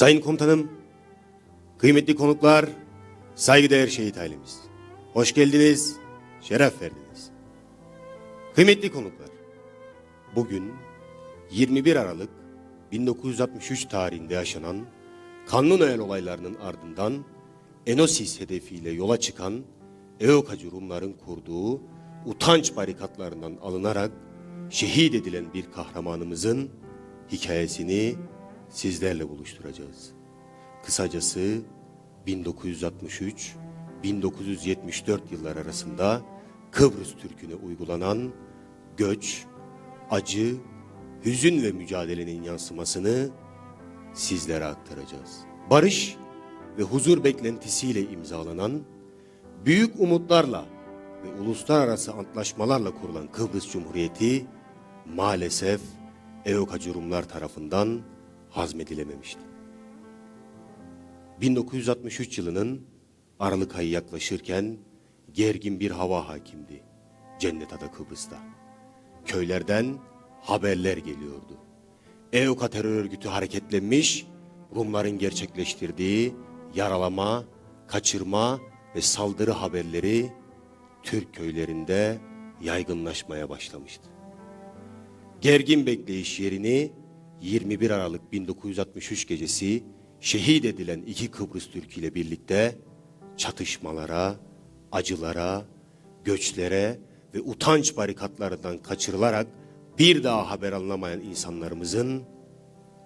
Sayın komutanım, kıymetli konuklar, saygıdeğer şehit ailemiz. Hoş geldiniz, şeref verdiniz. Kıymetli konuklar, bugün 21 Aralık 1963 tarihinde yaşanan Kanlı Noel olaylarının ardından Enosis hedefiyle yola çıkan EOKACı Rumların kurduğu utanç barikatlarından alınarak şehit edilen bir kahramanımızın hikayesini sizlerle buluşturacağız. Kısacası 1963-1974 yıllar arasında Kıbrıs Türk'üne uygulanan göç, acı, hüzün ve mücadelenin yansımasını sizlere aktaracağız. Barış ve huzur beklentisiyle imzalanan, büyük umutlarla ve uluslararası antlaşmalarla kurulan Kıbrıs Cumhuriyeti maalesef EOKACı Rumlar tarafından hazmedilememişti. 1963 yılının Aralık ayı yaklaşırken gergin bir hava hakimdi Cennet Ada Kıbrıs'ta. Köylerden haberler geliyordu. EOKA terör örgütü hareketlenmiş, Rumların gerçekleştirdiği yaralama, kaçırma ve saldırı haberleri Türk köylerinde yaygınlaşmaya başlamıştı. Gergin bekleyiş yerini 21 Aralık 1963 gecesi şehit edilen iki Kıbrıs Türk ile birlikte çatışmalara, acılara, göçlere ve utanç barikatlarından kaçırılarak bir daha haber alınamayan insanlarımızın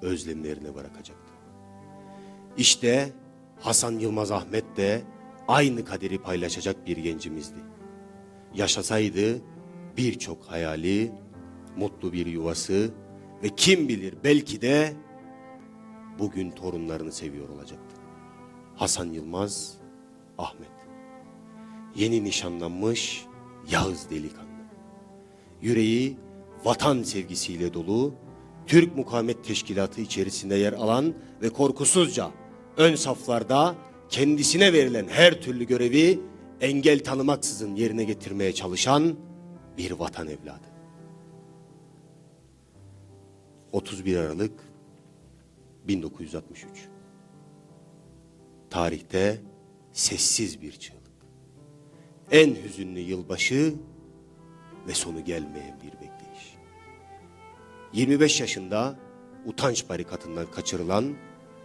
özlemlerine bırakacaktı. İşte Hasan Yılmaz Ahmet de aynı kaderi paylaşacak bir gencimizdi. Yaşasaydı birçok hayali, mutlu bir yuvası ve kim bilir belki de bugün torunlarını seviyor olacaktı. Hasan Yılmaz Ahmet. Yeni nişanlanmış Yağız delikanlı. Yüreği vatan sevgisiyle dolu, Türk Mukavemet Teşkilatı içerisinde yer alan ve korkusuzca ön saflarda kendisine verilen her türlü görevi engel tanımaksızın yerine getirmeye çalışan bir vatan evladı. 31 Aralık 1963. Tarihte sessiz bir çığlık. En hüzünlü yılbaşı ve sonu gelmeyen bir bekleyiş. 25 yaşında utanç barikatından kaçırılan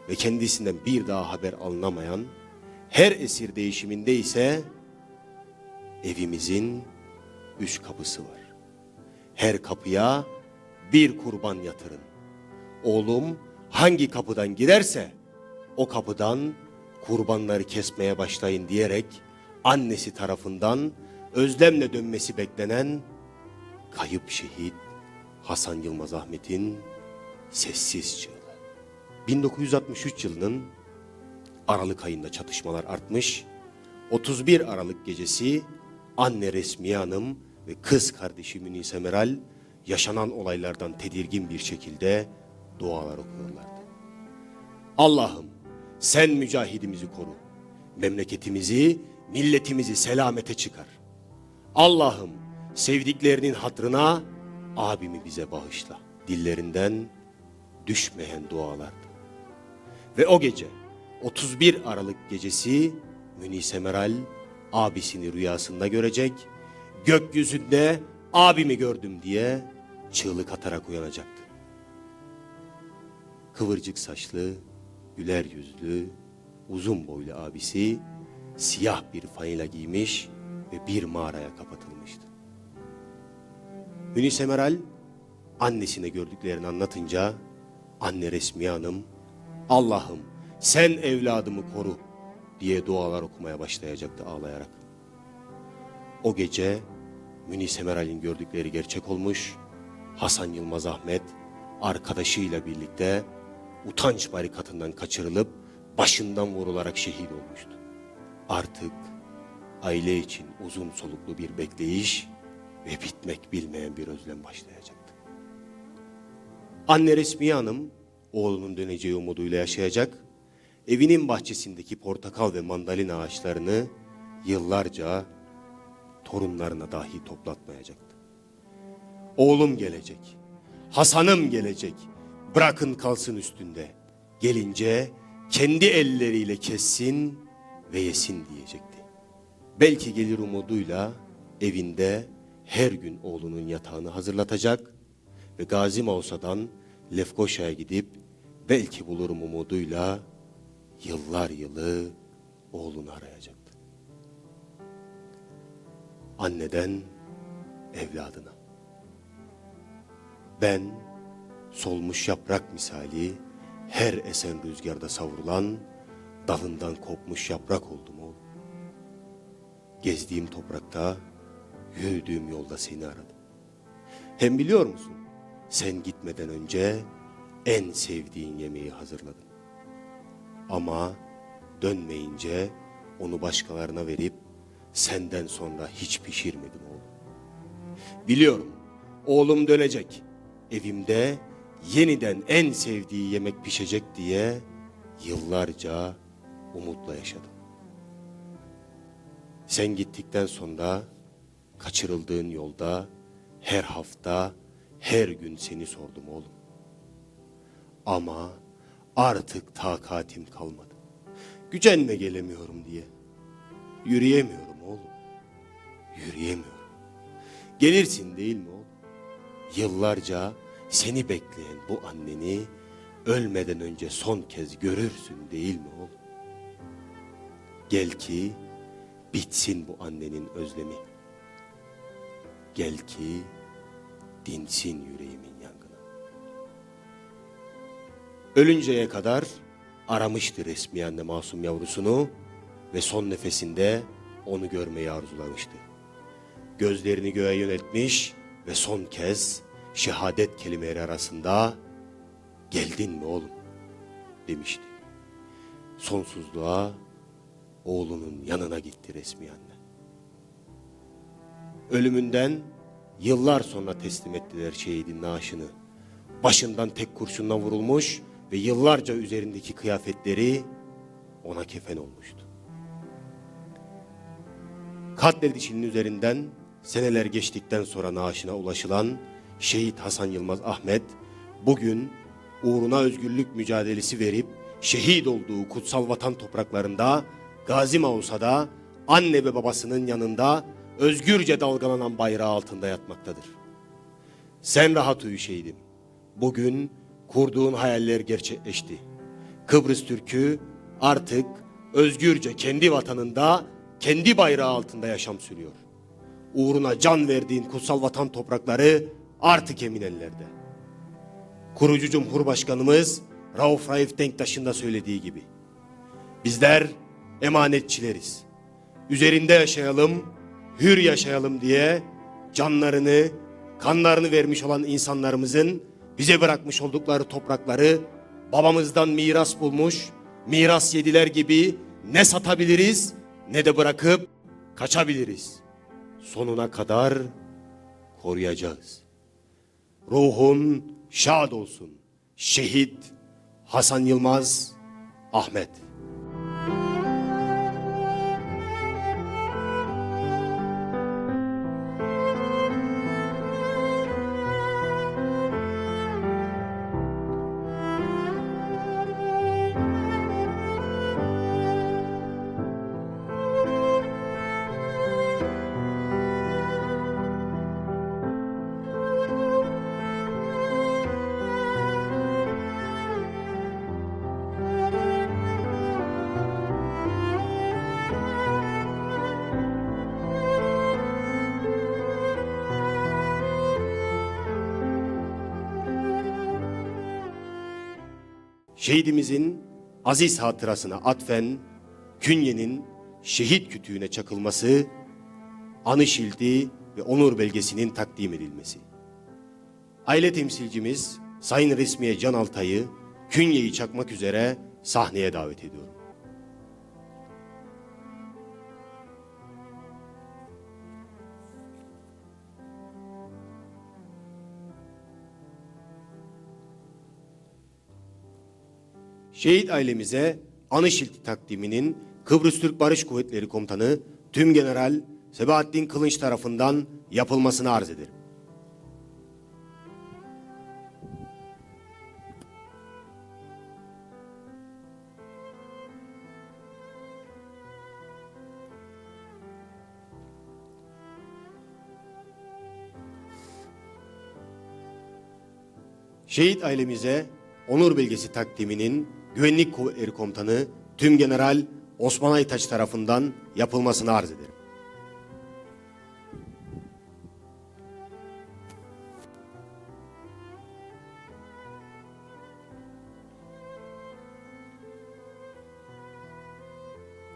ve kendisinden bir daha haber alınamayan, her esir değişiminde ise evimizin üç kapısı var. Her kapıya bir kurban yatırın. Oğlum hangi kapıdan girerse o kapıdan kurbanları kesmeye başlayın diyerek annesi tarafından özlemle dönmesi beklenen kayıp şehit Hasan Yılmaz Ahmet'in sessiz çığlığı. 1963 yılının Aralık ayında çatışmalar artmış. 31 Aralık gecesi anne Resmiye Hanım ve kız kardeşi Münise Meral yaşanan olaylardan tedirgin bir şekilde dualar okuyorlardı. Allah'ım sen mücahidimizi koru. Memleketimizi, milletimizi selamete çıkar. Allah'ım sevdiklerinin hatrına abimi bize bağışla. Dillerinden düşmeyen dualardı. Ve o gece 31 Aralık gecesi Münise Meral abisini rüyasında görecek, gökyüzünde abimi gördüm diye çığlık atarak uyanacaktı. Kıvırcık saçlı, güler yüzlü, uzun boylu abisi siyah bir fanila giymiş ve bir mağaraya kapatılmıştı. Münise Meral annesine gördüklerini anlatınca anne Resmiye Hanım Allah'ım sen evladımı koru diye dualar okumaya başlayacaktı ağlayarak. O gece Münise Meral'in gördükleri gerçek olmuş. Hasan Yılmaz Ahmet arkadaşıyla birlikte utanç barikatından kaçırılıp başından vurularak şehit olmuştu. Artık aile için uzun soluklu bir bekleyiş ve bitmek bilmeyen bir özlem başlayacaktı. Anne Resmiye Hanım oğlunun döneceği umuduyla yaşayacak, evinin bahçesindeki portakal ve mandalina ağaçlarını yıllarca torunlarına dahi toplatmayacaktı. Oğlum gelecek, Hasan'ım gelecek, bırakın kalsın üstünde. gelince kendi elleriyle kessin ve yesin diyecekti. Belki gelir umuduyla evinde her gün oğlunun yatağını hazırlatacak ve Gazi Mausa'dan Lefkoşa'ya gidip belki bulurum umuduyla yıllar yılı oğlunu arayacaktı. Anneden evladına. Ben solmuş yaprak misali her esen rüzgarda savrulan dalından kopmuş yaprak oldum oğlum. Gezdiğim toprakta, yürüdüğüm yolda seni aradım. Hem biliyor musun? Sen gitmeden önce en sevdiğin yemeği hazırladım. Ama dönmeyince onu başkalarına verip senden sonra hiç pişirmedim oğlum. Biliyorum oğlum dönecek. Evimde yeniden en sevdiği yemek pişecek diye yıllarca umutla yaşadım. Sen gittikten sonra kaçırıldığın yolda her hafta, her gün seni sordum oğlum. Ama artık takatim kalmadı. Gücenme gelemiyorum diye. Yürüyemiyorum oğlum. Yürüyemiyorum. Gelirsin değil mi oğlum? Yıllarca seni bekleyen bu anneni ölmeden önce son kez görürsün değil mi oğlum? Gel ki bitsin bu annenin özlemi. Gel ki dinsin yüreğimin yangını. Ölünceye kadar aramıştı resmi anne masum yavrusunu ve son nefesinde onu görmeyi arzulamıştı. Gözlerini göğe yöneltmiş ve son kez şehadet kelimeleri arasında geldin mi oğlum demişti. Sonsuzluğa oğlunun yanına gitti resmi anne. Ölümünden yıllar sonra teslim ettiler şehidin naaşını. Başından tek kurşunla vurulmuş ve yıllarca üzerindeki kıyafetleri ona kefen olmuştu. Katledişinin üzerinden seneler geçtikten sonra naaşına ulaşılan şehit Hasan Yılmaz Ahmet bugün uğruna özgürlük mücadelesi verip şehit olduğu kutsal vatan topraklarında Gazi Mausa'da anne ve babasının yanında özgürce dalgalanan bayrağı altında yatmaktadır. Sen rahat uyu şehidim. Bugün kurduğun hayaller gerçekleşti. Kıbrıs Türk'ü artık özgürce kendi vatanında, kendi bayrağı altında yaşam sürüyor. Uğruna can verdiğin kutsal vatan toprakları artık emin ellerde. Kurucu Cumhurbaşkanımız Rauf Raif Denktaş'ın da söylediği gibi. Bizler emanetçileriz. Üzerinde yaşayalım, hür yaşayalım diye canlarını, kanlarını vermiş olan insanlarımızın bize bırakmış oldukları toprakları babamızdan miras bulmuş, miras yediler gibi ne satabiliriz ne de bırakıp kaçabiliriz. Sonuna kadar koruyacağız. Ruhun şad olsun. Şehit Hasan Yılmaz Ahmet. Şehidimizin aziz hatırasına atfen künyenin şehit kütüğüne çakılması, anı şildi ve onur belgesinin takdim edilmesi. Aile temsilcimiz Sayın Resmiye Can Altay'ı künyeyi çakmak üzere sahneye davet ediyorum. şehit ailemize Anışilti takdiminin Kıbrıs Türk Barış Kuvvetleri Komutanı Tüm General Sebahattin Kılınç tarafından yapılmasını arz ederim. Şehit ailemize onur belgesi takdiminin Güvenlik Kuvvetleri Komutanı Tüm General Osman Aytaç tarafından yapılmasını arz ederim.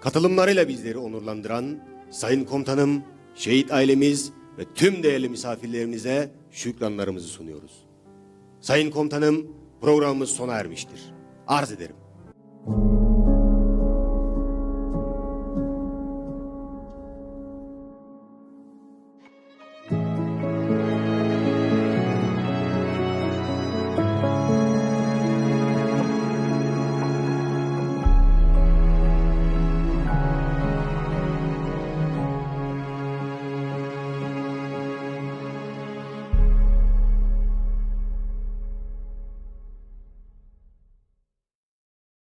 Katılımlarıyla bizleri onurlandıran Sayın Komutanım, şehit ailemiz ve tüm değerli misafirlerimize şükranlarımızı sunuyoruz. Sayın Komutanım, programımız sona ermiştir. Arz ederim.